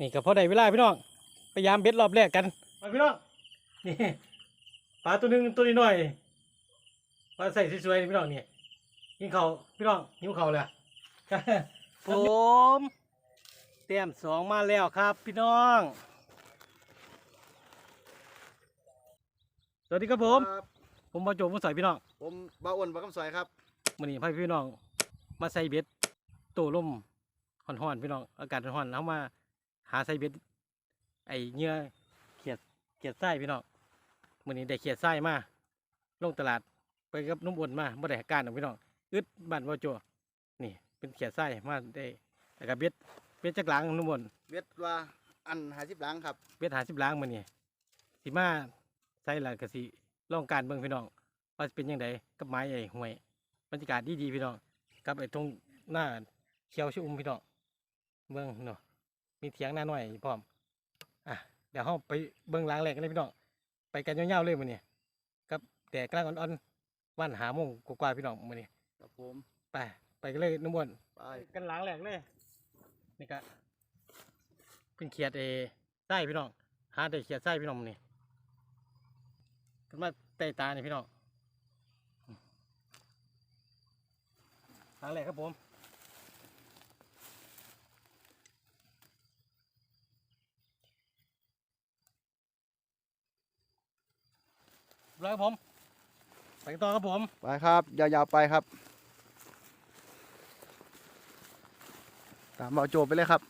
นี่ก็พอได้เวลาพี่น้องพยายามเบ็ดรอบแรกกันมาพี่น้องนี่ปลาตัวหนึงตัวนี้หน่อยปลาใส่สวยๆนี่พี่น้องนี่กินข้าวพี่น้องหิวข้าวเลยผมเตรียมสองมาแล้วครับ พี่น้อง สวัสดีครับผมครับผมมาโจมผู้ใส่พี่น้อง ผมบ้าอ้วนบ้าคำสอยครับมื่อนี้พาพี่น้อง มาใส่เบ็ดโตล่มห่อนๆพี่น้อง อากาศห่อนๆแล้วมา หาใส่เบ็ดไอเหงื่อเขียดเขียดไส้พี่น้องมื่อนี้ได้เขียดไส้มาลงตลาดไปกับนุ่มอ้วนมาบ่ได้การของพี่น้องอึดบ้านว่าโจนี่ เป็นเขียดไส้มาได้แล้วก็เบ็ดเบ็ดจักหลังนุ่มอ้วนเว็ดว่าอันหาสิบหลังครับเบ็ดหาสิบหลังมื่อนี้สิมาใส่ละก็สิลองการเบิ่งพี่น้องว่าสิเป็นยังไงกับไม้ไอ้ห่วยบรรยากาศดีๆพี่น้องกับไอ้ตรงหน้าเขียวชุ่มพี่น้องเบิ่งเนาะ มีเถียงหน้าหน่อยพร้อมอะเดี๋ยวเราไปเบิ่งหล้างแหลกกันเลยพี่น้องไปกันยาวๆเลยมื้อนี้กับแดดกลางอ่อนๆวันหาโมงกว่าๆพี่น้องมื้อนี้ครับผมไปไปกันเลยนุ่มบนไปกันหล้างแหลกเลยนี่ก็เป็นเขียดเอไส้พี่น้องหาได้เขียดไส้พี่น้องมื้อนี้กันมาใต้ตานี่พี่น้องหล้างแหลกครับผม แล้วครับผมไปต่อครับผม ไปครับ ยาวๆไปครับ ตามเบาโจไปเลยครับ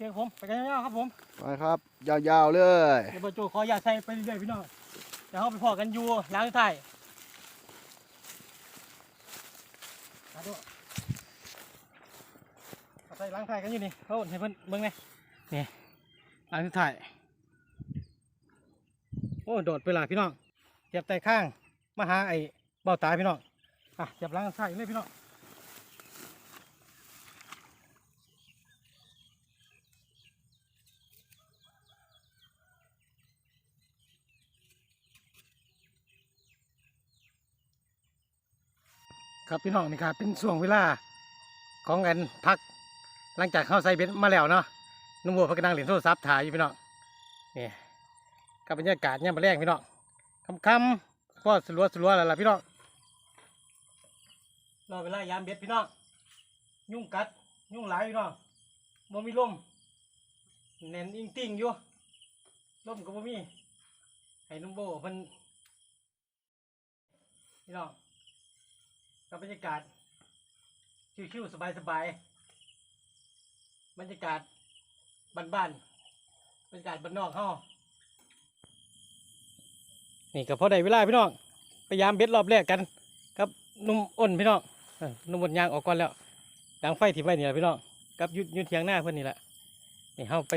เพียงผมไปกันยาวๆครับผมไปครับ ยาวๆเลยเดี๋ยวบรรจุขออย่าตใส่ไปเรื่อยๆพี่น้องเดี๋ยวเราไปพอกันอยู่ล้างท้ายมาดูเอาใส่ล้างท้ายกันอยู่นี่เขาให้เพิ่นเบิ่งไงนี่ล้างท้ายโอ้โดดไปละพี่น้องเจ็บไตข้างมาหาไอ้เบ้าตาพี่น้องอะเจ็บล้างท้ายเลยพี่น้อง ครับพี่น้องนี่ครับเป็นช่วงเวลาของกันพักหลังจากเข้าใส่เบ็ดมาแล้วเนาะนุ่มวัวพักกำลังเล่นโทรศัพท์ถ่ายอยู่พี่น้องนี่กับบรรยากาศเนี่ยมาแรกพี่น้องคำคำๆก็สลัวสลัวแล้วล่ะพี่น้องรอเวลายามเบ็ดพี่น้องยุ่งกัดยุ่งหลายพี่น้องบ่มีลมแน่นอิงติ่งอยู่ลมก็บ่มีให้นุ่มโบเพิ่นพี่น้อง กับบรรยากาศ ชิวๆสบายๆบรรยากาศบ้านๆบรรยากาศบ้านนอกเฮานี่ก็พอได้เวลาพี่น้องพยายามเบ็ดรอบแรกกันกับนุ่มอ้นพี่น้องนุ่มบนยางออกก่อนแล้วดังไฟถิ่ไว้นี่แหละพี่น้องกับยุดยุดเทียงหน้าเพื่อนนี่แหละนี่เฮาไป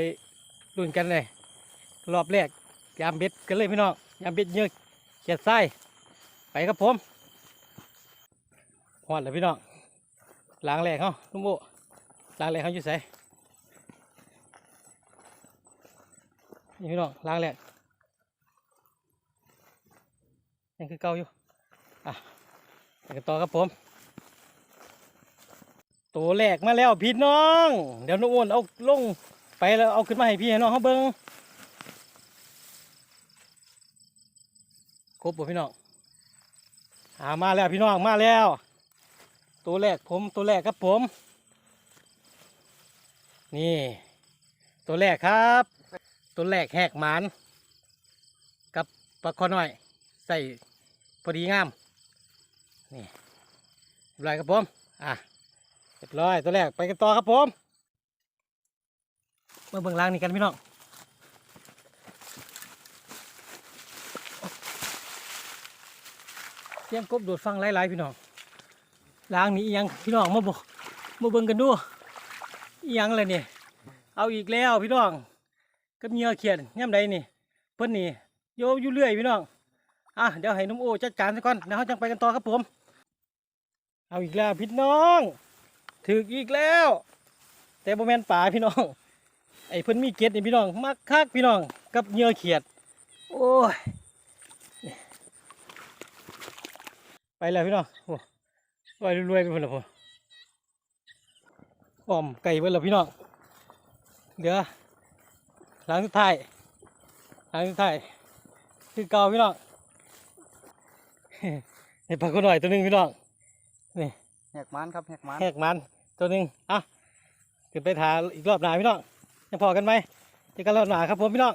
รุ่นกันเลย รอบแรกยามเบ็ดกันเลยพี่น้องยามเบ็ดเยอะเขียดไส้ไปครับผม หอดเลยพี่น้องล้างแหลกเขาลุงโบล้างแหลกเขาอยู่ใส่นี่พี่น้องล้างแหลกยังคือเก่าอยู่อะไปกันต่อครับผม ตัวแรกมาแล้วพี่น้อง เดี๋ยวนุ่มอ้วนเอาลงไปแล้วเอาขึ้นมาให้พี่ให้น้องเขาเบิ้งครบบ่พี่น้องอ่ามาแล้วพี่น้องมาแล้ว ตัวแรกผมตัวแรกครับผม นี่ ตัวแรกครับ ตัวแรกแหกหมาน กับปลาคอน้อย ใส่พอดีงาม นี่เรียบร้อยครับผม อะเรียบร้อยตัวแรกไปกันต่อครับผมมาเบิ่งล่างนี่กันพี่น้องเสียงกบโดดฟังหลายๆพี่น้อง ล้างนี้อีหยังพี่น้องมาบอกมาเบิ่งกันดูยังเลยนี่เอาอีกแล้วพี่น้องกับเงื่อเขียดย่ำใดนี่เพิ่นนี่โยอยู่เรื่อยพี่น้องอะเดี๋ยวให้น้องโอจัดการซะก่อนแล้วเราจังไปกันต่อครับผม เอาอีกแล้วพี่น้องถึกอีกแล้ว แต่บ่แมนป่าพี่น้อง ไอ้เพิ่นมีเกล็ดนี่พี่น้องมักคักพี่น้องกับเหยื่อเขียด โอ้ยไปแล้วพี่น้องโอ้ไปรวยๆไปพุ่นละพุ่นอ้อมไก่เบิ่แล้วพี่น้องเหลือหลังสุดท้ายหลังสุดท้ายคือเก่าพี่น้องไอ้ปลาก็หน่อยตัวหนึงพี่น้องนี่แหกมันครับแหกมันแหกมันตัวหนึ่งอะขึ้นไปถาอีกรอบหนาพี่น้องยังพอกันไหมเจอกันรอบหนาครับผมพี่น้อง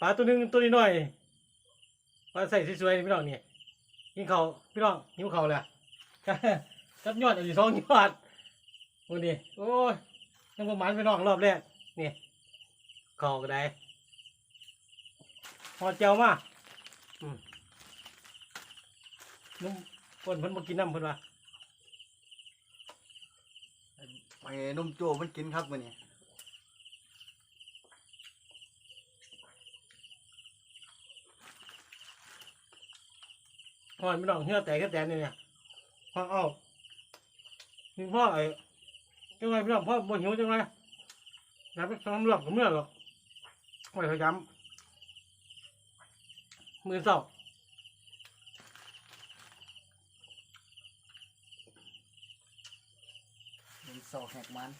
ปลาตัวหนึ่งตัวนี้หน่อยปลาใส่สวยๆนี่พี่น้องนี่กินเขาวพี่น้องหิวเขาวเลย จับยอดอยู่สองยอดมึงดิโอ้ยยังประมาณพี่น้องรอบแรกนี่เขาก็ได้พอเจียวมาอืมนุ่มคนเพิ่นมากินน้ำเพิ่นว่าไปนมโจมันกินครับมื้อนี้พ่อไม่ต้องเหื่อแตกแค่แตนนี่เนี่ย พ่อเอานี่พ่อไอ้จังไงพี่น้องพ่อบ่หิวจังไงอย่าไปทำหลอกกับเมื่อหรอกไม่พยายามมือเศร้าเป็นเสาแหกมัน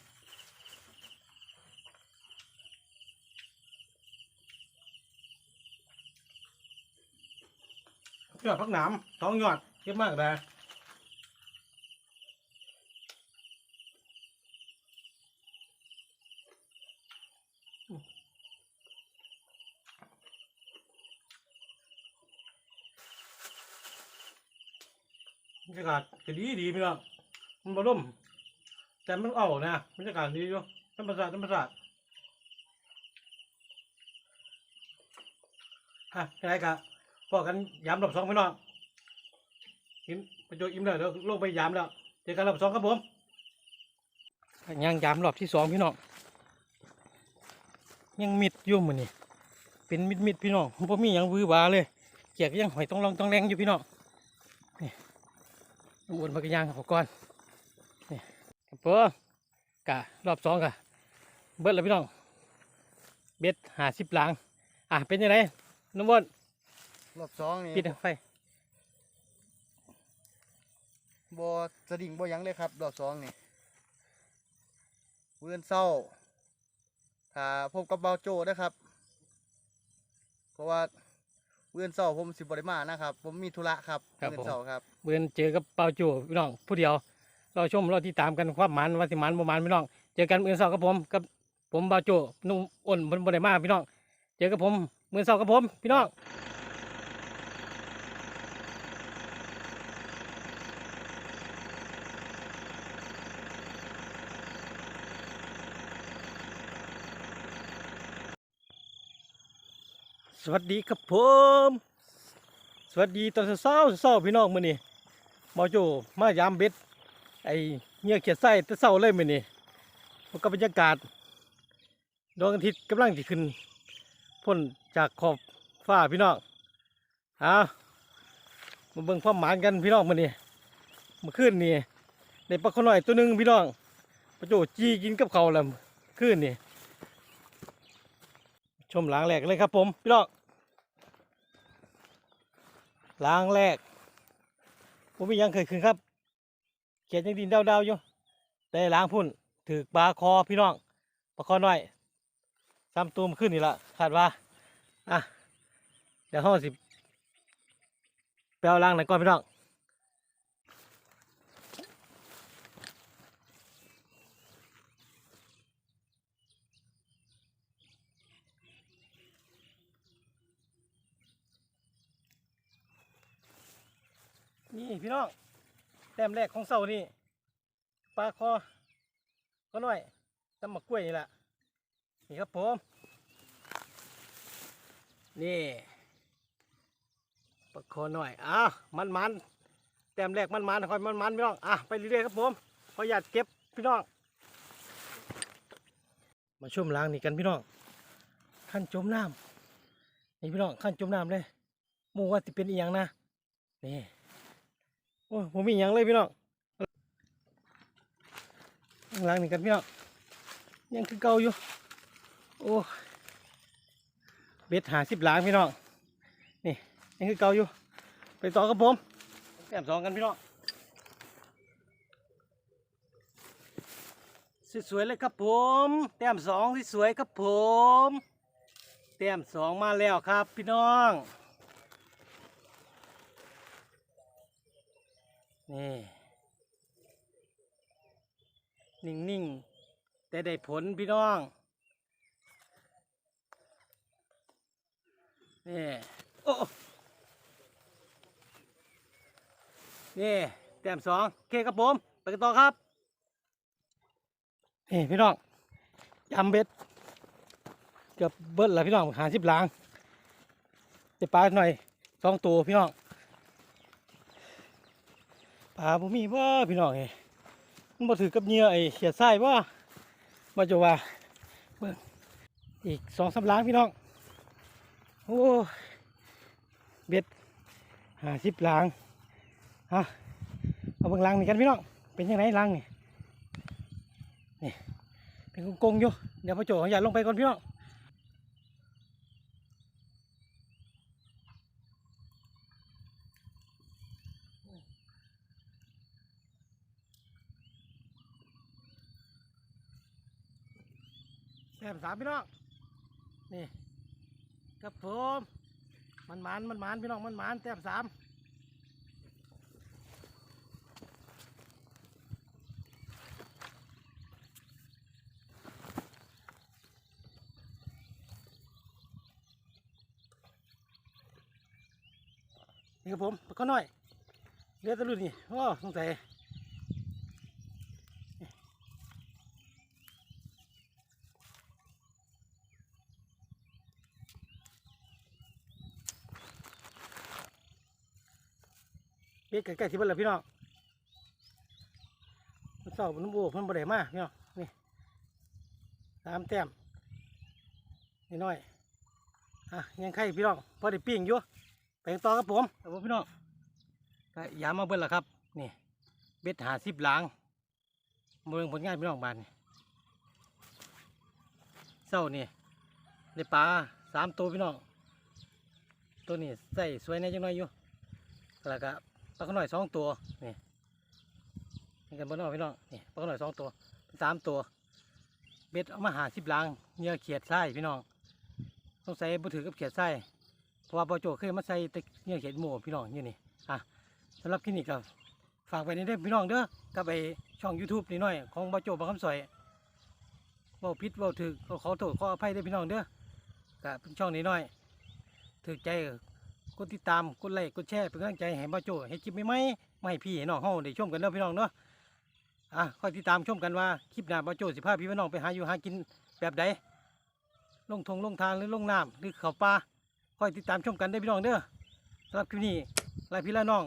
ยอดพักหนามท้องยอดเยอะมากเลย บรรยากาศก็ดีดีพี่น้องมันบร่มแต่มันเอานะบรรยากาศดีอยู่ธรรมชาติธรรมชาติฮะยังไงกะพอกันยามรอบสองพี่น้องกินประโยชน์อิ่มแล้วเดี๋ยวลงไปยามแล้วเจอกันรอบสองครับผมยังยามรอบที่สองพี่น้องยังมิดยู่มือนี่เป็นมิดมิดพี่น้องผมมียังวือวาเลยเกียกยังหอยต้องลองต้องแรงอยู่พี่น้อง น้ำอุ่นมากระยางครับก่อนนี่ครับเพิ่มกะรอบสองกะเบิดแล้วพี่น้อง เบ็ดหาสิบหลัง อะเป็นยังไงน้ำวนรอบสองนี่ปิดไฟบ่สะดิ่งบ่หยังเลยครับ รอบสองนี่เพื่อนเศร้าถ้าพบกับเบาโจนะครับ เพราะว่า เพื่อนเศร้าผมสิบ่ได้มานะครับ ผมมีธุระครับเพื่อนเศร้าครับ เบือนเจอกับเปาจูพี่น้องผู้เดียว เราชมเราที่ตามกันความหมันว่าสิหมันประมาณพี่น้อง เจอกันเมื่อเช้ากับผมกับผมเปาจูนุ่มอ้นบนบนไดมาพี่น้อง เจอกับผมเมื่อเช้ากับผมพี่น้อง สวัสดีครับผม สวัสดีตอนเช้าเช้าพี่น้องมื้อนี้มอโจมายามเบ็ดไอ้เงี้ยเขียดไส้ตะเช้าเลยมื้อนี้มันก็บรรยากาศดวงอาทิตย์กำลังจะขึ้นพ้นจากขอบฟ้าพี่น้องเอามาเบิ่งความหมานกันพี่น้องมื้อนี้เมื่อคืนนี่ได้ปลาขน้อยตัวหนึงพี่น้องปลาโจจีกินกับเขาแล้วคืนนี่ ชมหลังแรกเลยครับผมพี่น้องล้างแรกผมมียังเคยขึ้นครับ เขียนยังดินดาวๆอยู่ได้ล้างพุ่นถือปลาคอพี่น้องปลาคอน้อยซ้ำตูมขึ้นนี่ละคาดว่าอะเดี๋ยวห้องสิไปเอาล้างหน่อยก่อนพี่น้อง นี่พี่น้องแต้มแรกของเสานี่ปลาคอก็น้อยตำมะกล้วยนี่แหละนี่ครับผมนี่ปลาคอหน้อยอ้าวมันมันแต้มแรกมันมันคอยมันมันพี่น้องอะไปเรื่อยๆครับผมขออยาตเก็บพี่น้องมาชมล้างนี่กันพี่น้องขั้นจมน้ำนี่พี่น้องขั้นจมน้ำเลยมูว่าสิเป็นอีหยังนะนี่ อ้ยผมมีอีหยังเลยพี่น้องข้างหลังนี่กันพี่น้องยังคือเก่าอยู่ โอ้เบ็ดหาสิบหลางพี่น้องนี่ยังคือเก่าอยู่ ไปต่อกับผมแต้มสองกันพี่น้องสวยๆเลยครับผม แต้มสองสวยๆครับผม แต้มสองมาแล้วครับพี่น้อง นี่ นิ่งๆ แต่ได้ผลพี่น้อง นี่ โอ้นี่แต้มสองโอเคครับผม ไปกันต่อครับ นี่พี่น้องยำเบ็ด เกือบเบิ้ลแล้วพี่น้องหาสิบหลางจะปลาหน่อยสองตัวพี่น้อง ปลาผมมีว่าพี่น้องเอ้มันบ่ถือกับเหยื่อไอ้เขียดไส้ว่ามาจะว่าเบิ่งอีกสองสามล้างพี่น้อง โอ้เบ็ดหาสิบหลางฮะเอาเบิ่งลังนี่กันพี่น้อง เป็นยังไงลังนี่นี่เป็นกงๆอยู่ เดี๋ยวพ่อโจขออย่าลงไปก่อนพี่น้อง แซมสามพี่น้อง นี่กับผมมันหมานมันหมานพี่น้องมันหมานแต้มสามนี่ครับผมปลาข้อน้อยเรือตะลุนนี่โอ้สงสัย เบ็ดใกล้ๆที่บ้านแล้วพี่น้องมันเศร้ามันน้ำโอ้เพิ่นบ่ได้มาพี่น้องนี่สามแต้มนี่น้อยอะยังไข่พี่น้องพอได้ปิ้งอยู่ไปต่อครับผมครับผมพี่น้องก็ยามาเบิ้ลละครับนี่เบ็ดหาสิบหลางเมืองผลงานพี่น้องบ้านนี่เศร้านี่ได้ปลาสามตัวพี่น้องตัวนี้ใส่สวยแน่จังน้อยอยู่แล้วก็ ลาหน่อยสองตัวนี่นี่กันบนนอกพี่น้องนี่ปลาหน่อยสองตัวสามตัว เบ็ดเอามาหาสิบลางเนื้อเขียดไส้พี่น้องต้องใส่บุถือกับเขียดไส้เพราะว่าปอโจเคยมาใส่ตะเนี่ยเขียนหมูพี่น้องอยู่นี่อะสำหรับคลินิกก็ฝากไว้ในเด้พี่น้องเด้อกับไปช่อง YouTube นี่หน่อยของปอโจบางคำสอยเว่าพิษว่าถือขอโทษขออภัยเด้พี่น้องเด้อก็เป็นช่องนี้หน่อยถือใจ กดติดตามกดไลค์กดแชร์เป็นกำลังใจให้มาโจให้คลิปใหม่ๆมาให้พี่ให้น้องเฮาได้ชมกันเด้อพี่น้องเนาะอะคอยติดตามชมกันว่าคลิปหน้ามาโจสิพาพี่พี่น้องไปหาอยู่หากินแบบใดลงทงลงทางหรือลงน้ำหรือเขาปลาคอยติดตามชมกันได้พี่น้องเด้อสำหรับคลิปนี้ลาพี่ละน้อง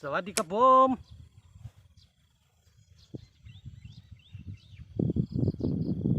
สวัสดีครับผม